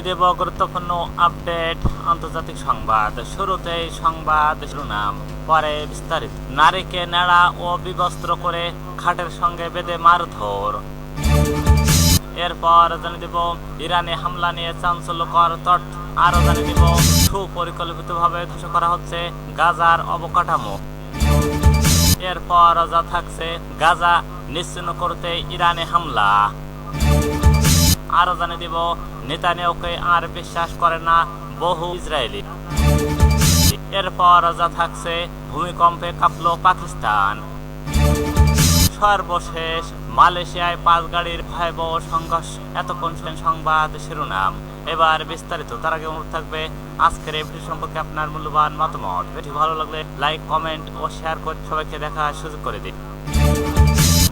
জানিয়ে দেব গুরুত্বপূর্ণ আপডেট, আন্তর্জাতিক সংবাদ। শুরুতেই সংবাদ শিরোনাম। পরে বিস্তারিত। নারীকে নেড়া ও বিবস্ত্র করে খাটের সঙ্গে বেঁধে মারধর। এরপর জানিয়ে দেব, ইরানে হামলা নিয়ে চাঞ্চল্যকর তথ্য। আরও জানিয়ে দেব, সুপরিকল্পিতভাবে ধ্বংস করা হচ্ছে গাজার অবকাঠামো। এরপর যা থাকছে, গাজা নিশ্চিন্ন করতে ইরানে হামলা। আরও জানিয়ে দিব। নেতানিয়াহুকে আর বিশ্বাস করে না বহু ইসরায়েলি। এরপর যা থাকছে, ভূমিকম্পে কাঁপলো পাকিস্তান। সর্বশেষ মালয়েশিয়ায় পাঁচ গাড়ির ভয়াবহ সংঘর্ষ। এতক্ষণ সংবাদ শিরোনাম। এবার বিস্তারিত। তার আগে অনুরোধ থাকবে, আজকের এই ভিডিও সম্পর্কে আপনার মূল্যবান মতামত। ভিডিও ভালো লাগলে লাইক, কমেন্ট ও শেয়ার করে সবাইকে দেখার সুযোগ করে দিন।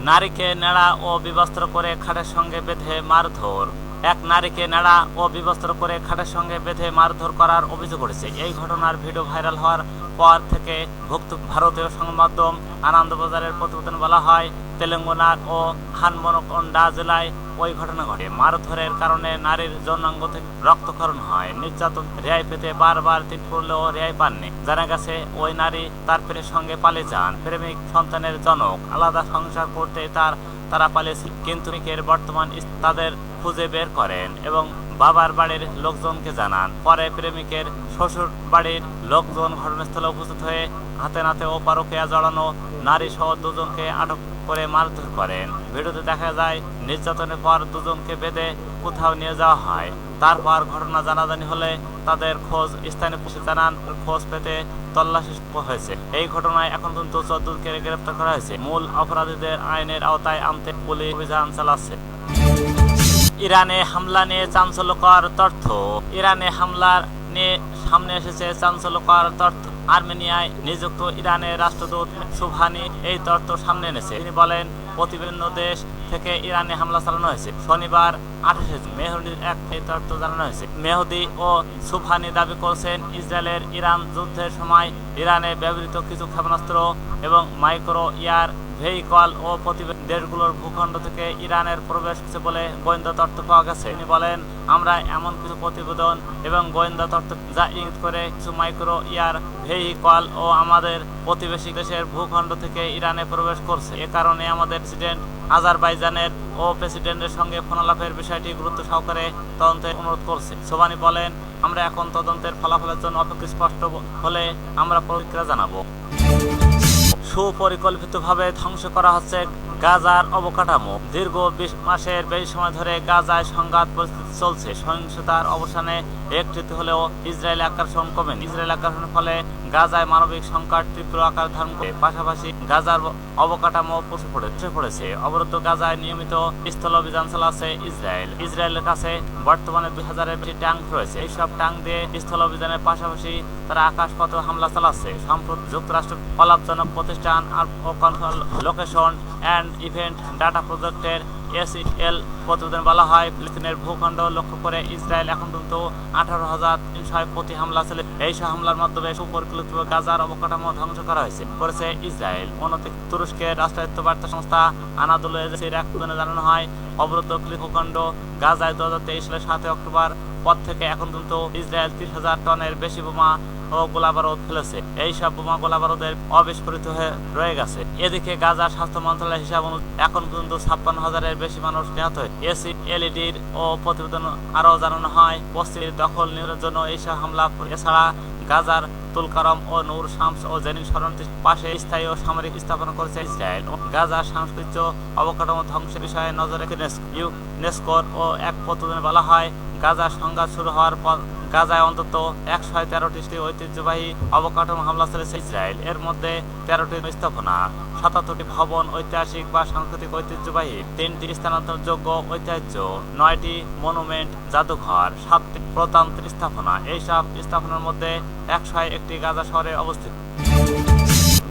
নারীকে নেড়া ও বিবস্ত্র করে খাটের সঙ্গে বেঁধে মারধর। এক নারীকে নেড়া ও বিবস্ত্র করে খাটের সঙ্গে বেঁধে মারধর করার অভিযোগ করেছে এই ঘটনার ভিডিও ভাইরাল হওয়ার পর থেকে ভুক্ত ভারতীয় সংবাদম আনন্দবাজারের প্রতিবেদন বলা হয়, তেলেঙ্গানা ও হানমনকন্ডা জেলায় ওই ঘটনা ঘটে। মারধরের কারণে নারীর যৌনাঙ্গ থেকে রক্তক্ষরণ হয়। নির্যাতন, রেহাই পেতে বারবার তিন করলেও রেহাই পাননি। জানা গেছে, ওই নারী তার প্রেমের সঙ্গে পালিয়ে যান। প্রেমিক সন্তানের জনক আলাদা সংসার করতে তার তারা পালিয়েছিল কিন্তু বর্তমান তাদের খুঁজে বের করেন এবং বাবার বাড়ির লোকজনকে জানান। পরে প্রেমিকের শ্বশুর বাড়ির লোকজন ঘটনাস্থলে উপস্থিত হয়ে হাতে নাতে ও পারকিয়া জড়ানো নারী সহ দুজনকে আটক করে মারধর করেন। ভিডিওতে দেখা যায়, নির্যাতনের পর দুজনকে বেঁধে কোথাও নিয়ে যাওয়া হয়। তারপর ঘটনা জানাজানি হলে তাদের খোঁজ স্থানীয় পুলিশ জানান, খোঁজ পেতে তল্লাশি হয়েছে। এই ঘটনায় এখন পর্যন্ত চোদ্দকে গ্রেপ্তার করা হয়েছে। মূল অপরাধীদের আইনের আওতায় আনতে পুলিশ অভিযান চালাচ্ছে। ইরানে হামলা নিয়ে চাঞ্চল্যকর তথ্য। ইরানে হামলার নিয়ে সামনে এসেছে চাঞ্চল্যকর তথ্য। আর্মেনিয়ায় নিযুক্ত ইরানের রাষ্ট্রদূত সুবহানি এই তথ্য সামনে এনেছে। তিনি বলেন প্রতিবেদন দেশ থেকে ইরানে হামলা চালানো হয়েছে। শনিবার আঠাশে মেহদির এক এই তথ্য জানানো হয়েছে। মেহদি ও সুবহানি দাবি করছেন, ইসরায়েলের ইরান যুদ্ধের সময় ইরানে ব্যবহৃত কিছু ক্ষেপণাস্ত্র এবং মাইক্রো ইয়ার ভেহিকল ও প্রতিবেদী দেশগুলোর ভূখণ্ড থেকে ইরানের প্রবেশ হচ্ছে বলে গোয়েন্দা তথ্য পাওয়া গেছে। তিনি বলেন, আমরা এমন কিছু প্রতিবেদন এবং গোয়েন্দা তথ্য যা ইঙ্গিত করে কিছু মাইক্রো ইয়ার ভেহিকল ও আমাদের প্রতিবেশী দেশের ভূখণ্ড থেকে ইরানে প্রবেশ করছে। এ কারণে আমাদের প্রেসিডেন্ট আজারবাইজানের ও প্রেসিডেন্টের সঙ্গে ফোনালাপের বিষয়টি গুরুত্ব সহকারে তদন্তের অনুরোধ করছে। সোবানি বলেন, আমরা এখন তদন্তের ফলাফলের জন্য অপেক্ষা স্পষ্ট হলে আমরা প্রতিক্রিয়া জানাব। সুপরিকল্পিতভাবে ধ্বংস করা হচ্ছে গাজার অবকাঠামো। দীর্ঘ বিশ মাসের বেশি সময় ধরে গাজায় সংঘাত পরিস্থিতি চলছে। সহিংসতার অবসানে একটিতে হলেও ইসরায়েল আক্রমণ কমেনি। ইসরায়েল আক্রমণের ফলে গাজায় মানবিক সংকট তীব্র আকার ধারণ করে। পাশাপাশি গাজার অবকাঠামো পচে পড়েছে পড়েছে। অবরুদ্ধ গাজায় নিয়মিত স্থল অভিযান চালাচ্ছে ইসরায়েল। ইসরায়েলের কাছে বর্তমানে দুই হাজারের বেশি ট্যাঙ্ক রয়েছে। এইসব ট্যাঙ্ক দিয়ে স্থল অভিযানের পাশাপাশি তারা আকাশপথ হামলা চালাচ্ছে। সম্প্রতি যুক্তরাষ্ট্র অলাভজনক প্রতিষ্ঠান লোকেশন অ্যান্ড ইভেন্ট ডাটা প্রজেক্টের এসিএল প্রতিবেদন বলা হয়। ফিলিস্তিনের ভূখণ্ড লক্ষ্য করে ইসরায়েল এখন পর্যন্ত আঠারো হাজার তিনশো প্রতি হামলা চালে এই হামলার মাধ্যমে সুপরিকল্পিত গাজার অবকাঠামো ধ্বংস করা হয়েছে, করেছে ইসরায়েল। অন্যদিকে তুরস্কের রাষ্ট্রায়ত্ত বার্তা সংস্থা আনাদুল এক জানানো হয় অবরুদ্ধ ভূখণ্ড গাজায় দু হাজার তেইশ সালের সাতই অক্টোবর পর থেকে এখন পর্যন্ত ইসরায়েল তিরিশ হাজার টনের বেশি বোমা ও গোলাবারুদ ফেলেছে। এই সব বোমা গোলাবারুদের অবিস্ফোরিত হয়ে রয়ে গেছে। এদিকে গাজার স্বাস্থ্য মন্ত্রণালয়ের হিসাব অনুযায়ী এখন পর্যন্ত ছাপ্পান্ন হাজারের বেশি মানুষ নিহত এসি, এলইডির ও প্রতিবেদন আরও জানানো হয় পশ্চিমের দখল নিয়ন্ত্রণের জন্য এইসব হামলা এছাড়া গাজার তুলকারম ও নূর শামস ও জেনিন শরণটির পাশে স্থায়ী ও সামরিক স্থাপন করেছে ইসরায়েল। গাজার সাংস্কৃতিক অবকাঠামো ধ্বংসের বিষয়ে নজর ইউনেস্কোর ও এক প্রতিবেদনে বলা হয় গাজার সংঘাত শুরু হওয়ার পর গাজায় অন্তত একশো তেরোটি ঐতিহ্যবাহী অবকাঠামো হামলা চলেছে ইসরায়েল। এর মধ্যে তেরোটি স্থাপনা, সাতাত্তরটি ভবন, ঐতিহাসিক বা সাংস্কৃতিক ঐতিহ্যবাহী, তিনটি স্থানান্তরযোগ্য ঐতিহ্য, নয়টি মনুমেন্ট, জাদুঘর, সাতটি প্রতান্ত্রিক স্থাপনা। এইসব স্থাপনার মধ্যে একশো একটি গাজা শহরে অবস্থিত।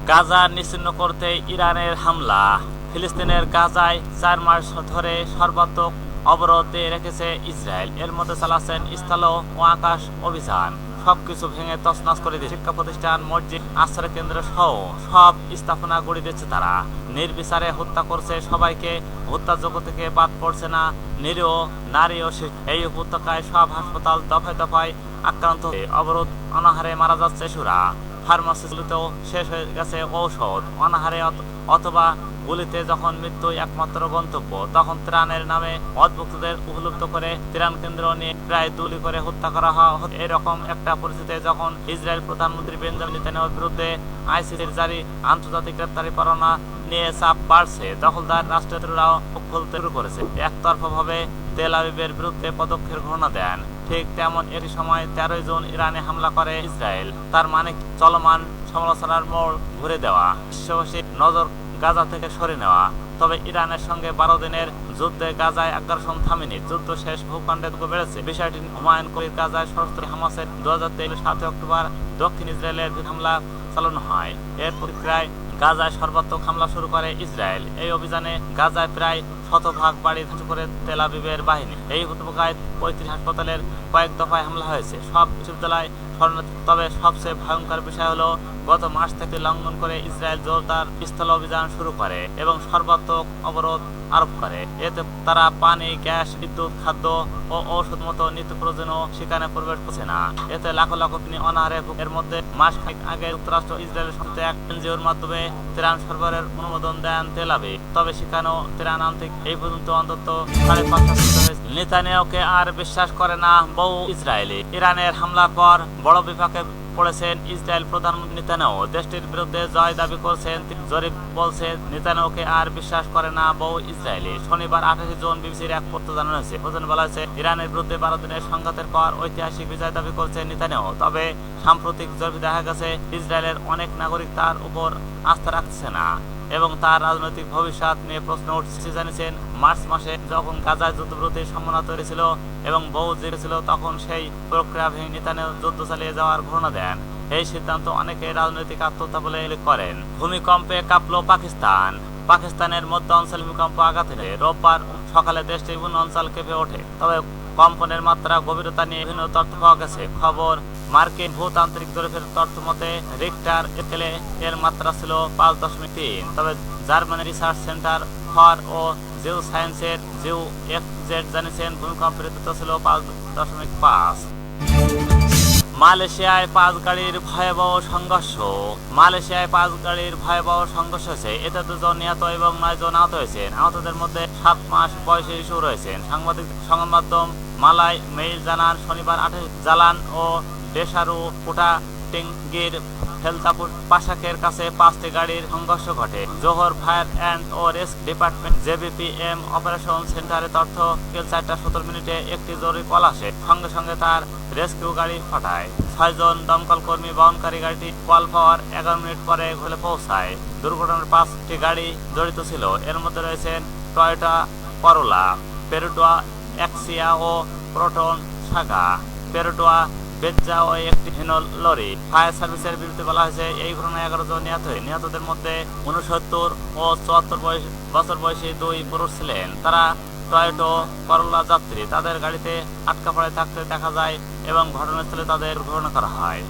গাজা নিশ্চিন্ন করতে ইরানের হামলা। ফিলিস্তিনের গাজায় চার মাস ধরে সর্বাত্মক অবরোধে রেখেছে ইসরায়েল। এর মধ্যে চালাচ্ছেন স্থল ও আকাশ অভিযান। সবকিছু ভেঙে তছনছ করে দিয়েছে। শিক্ষা প্রতিষ্ঠান, মসজিদ, আশ্রয় কেন্দ্র সহ সব স্থাপনা গড়ে দিচ্ছে তারা। নির্বিচারে হত্যা করছে সবাইকে। হত্যাযোগ্য থেকে বাদ পড়ছে না। নিরীহ নারী ও এই উপত্যকায় সব হাসপাতাল দফায় দফায় আক্রান্ত অবরোধ, অনাহারে মারা যাচ্ছে শিশুরা ফার্মাসিগুলিতেও শেষ হয়ে গেছে ঔষধ। অনাহারে অথবা গুলিতে যখন মৃত্যু একমাত্র গন্তব্য, তখন ত্রাণের নামে অদ্ভুতদের উপলব্ধ করে ত্রাণ কেন্দ্র নিয়ে প্রায় দুলি করে হত্যা করা হয়। এরকম একটা পরিস্থিতিতে যখন ইসরায়েল প্রধানমন্ত্রী বেঞ্জামিন নেতানিয়াহুর বিরুদ্ধে আইসিসির জারি আন্তর্জাতিক গ্রেপ্তারি পরোয়ানা নিয়ে চাপ বাড়ছে। দখলদার রাষ্ট্রীয়রাও খুলতে শুরু করেছে। একতরফাভাবে তেল আবিবের বিরুদ্ধে পদক্ষেপ ঘোষণা দেন। ঠিক তেমন একই সময় তেরোই জুন ইরানে হামলা করে ইসরায়েল। তার মানে চলমান সমালোচনার মোড় ঘুরে দেওয়া। বিশ্ববাসীর নজর গাজা থেকে সরে নেওয়া। তবে ইরানের সঙ্গে বারো দিনের যুদ্ধে গাজায় আগ্রাসন থামেনি। যুদ্ধ শেষ ভূখণ্ডে বেড়েছে। বিষয়টি হুমায়ুন কবির গাজায় সশস্ত্র হামাসের দু হাজার তেইশ সাতই অক্টোবর দক্ষিণ ইসরায়েলের হামলা চালানো হয়। এর প্রতিক্রিয়ায় গাজায় সর্বাত্মক হামলা শুরু করে ইসরায়েল। এই অভিযানে গাজায় প্রায় শতভাগ বাড়ি ধ্বংস করে তেল আবিবের বাহিনী। এই উপত্যকায় পঁয়ত্রিশ হাসপাতালের কয়েক দফায় হামলা হয়েছে। সব বিশ্ববিদ্যালয় তবে সবচেয়ে ভয়ঙ্কর বিষয় হলো, গত মাস থেকে লঙ্ঘন করে ইসরায়েল জোরদার স্থল অভিযান শুরু করে এবং সর্বাত্মক অবরোধ আরোপ করে। এতে তারা পানি, গ্যাস, বিদ্যুৎ, খাদ্য ও ঔষধ মতো নিত্য প্রয়োজনীয় সেখানে প্রবেশ করছে না। এতে লাখো লাখো তিনি অনাহারে এর মধ্যে মাস আগে যুক্তরাষ্ট্র ইসরায়েলের সাথে এক এনজিওর মাধ্যমে ত্রাণ সরবরাহের অনুমোদন দেন তেল আবিব। তবে সেখানেও ত্রাণ আনতে এই পর্যন্ত অন্তত সাড়ে পাঁচ হাজার হয়েছে। নেতানিয়াহুকে আর বিশ্বাস করে না বহু ইসরায়েলি। ইরানের হামলার পর বড় বিপাকে পড়েছেন ইসরায়েল প্রধানমন্ত্রী নেতানিয়াহু। দেশটির বিরুদ্ধে জয় দাবি করছেন জরিপ বলছে নেতানিয়াহুকে আর বিশ্বাস করে না বহু ইসরায়েলি। শনিবার আঠাশে জুন বিবিসির এক পত্র জানানো হয়েছে। প্রধান বলা হয়েছে, ইরানের বিরুদ্ধে বারো দিনের সংঘাতের পর ঐতিহাসিক বিজয় দাবি করছে নেতানিয়াহু। তবে সাম্প্রতিক জরিপে দেখা গেছে, ইসরায়েলের অনেক নাগরিক তার উপর আস্থা রাখছে না। এবং তার রাজনৈতিক ভবিষ্যৎ নিয়ে প্রশ্ন উঠছে, জানিয়েছেন, মার্চ মাসে যখন গাজায় যুদ্ধবিরতির সম্ভাবনা তৈরি ছিল এবং বহু ছিল, তখন সেই প্রক্রিয়া ভেঙে নেতানিয়াহু যুদ্ধ চালিয়ে যাওয়ার ঘোষণা দেন। এই সিদ্ধান্ত অনেকে রাজনৈতিক আত্মহত্যা বলে করেন। ভূমিকম্পে কাঁপলো পাকিস্তান। পাকিস্তানের মধ্য অঞ্চল ভূমিকম্প আঘাত রোববার সকালে দেশটির বিভিন্ন অঞ্চল কেঁপে ওঠে। তবে কম্পনের মাত্রা, গভীরতা নিয়ে বিভিন্ন তথ্য পাওয়া গেছে। খবর, মার্কিন ভূতান্ত্রিক জরিপের তথ্য মতে, রিক্টার স্কেলে এর মাত্রা ছিল পাঁচ দশমিক তিন। তবে জার্মানি রিসার্চ সেন্টার ফর ও জিও সায়েন্সের জিও এফ জেড জানিয়েছেন, ভূমিকম্পের তীব্রতা ছিল পাঁচ দশমিক পাঁচ। মালয়েশিয়ায় পাঁচ গাড়ির ভয়াবহ সংঘর্ষ। মালয়েশিয়ায় পাঁচ গাড়ির ভয়াবহ সংঘর্ষ হয়েছে। এতে দুজন নিহত এবং নয় জন আহত হয়েছেন। আহতদের মধ্যে সাত মাস বয়সী শিশু রয়েছেন সাংবাদিক সংবাদ মাধ্যম মালাই, মেইল জানান, শনিবার আঠাশ জালান ও ডেসারু কোটা, টিঙ্গির হেলতাপুর পাশাকের কাছে পাঁচটি গাড়ির সংঘর্ষ ঘটে। জোহর ফায়ার অ্যান্ড ও রেস্ক ডিপার্টমেন্ট, জেবিপিএম অপারেশন সেন্টারে তথ্য বিকেল চারটা সতেরো মিনিটে একটি জরুরি কল আসে, সঙ্গে সঙ্গে তার রেস্কিউ গাড়ি পাঠায় ছয়জন দমকল কর্মী বহনকারী গাড়িটি কল পাওয়ার এগারো মিনিট পরে ঘরে পৌঁছায়। দুর্ঘটনার পাঁচটি গাড়ি জড়িত ছিল। এর মধ্যে রয়েছেন টয়োটা করোলা, পেরুটোয়া এক্সিয়া ও প্রোটন শাখা পেরুটোয়া বেজ্জা ও একটি হিনো লরি। ফায়ার সার্ভিসের বিরুদ্ধে বলা হয়েছে, এই ঘটনায় এগারো জন নিহত হয় নিহতদের মধ্যে উনসত্তর ও চুয়াত্তর বছর বয়সী দুই পুরুষ ছিলেন। তারা টয়োটো করোলা যাত্রী। তাদের গাড়িতে আটকা পড়ে থাকতে দেখা যায় এবং ঘটনাস্থলে তাদের গ্রহণ করা হয়।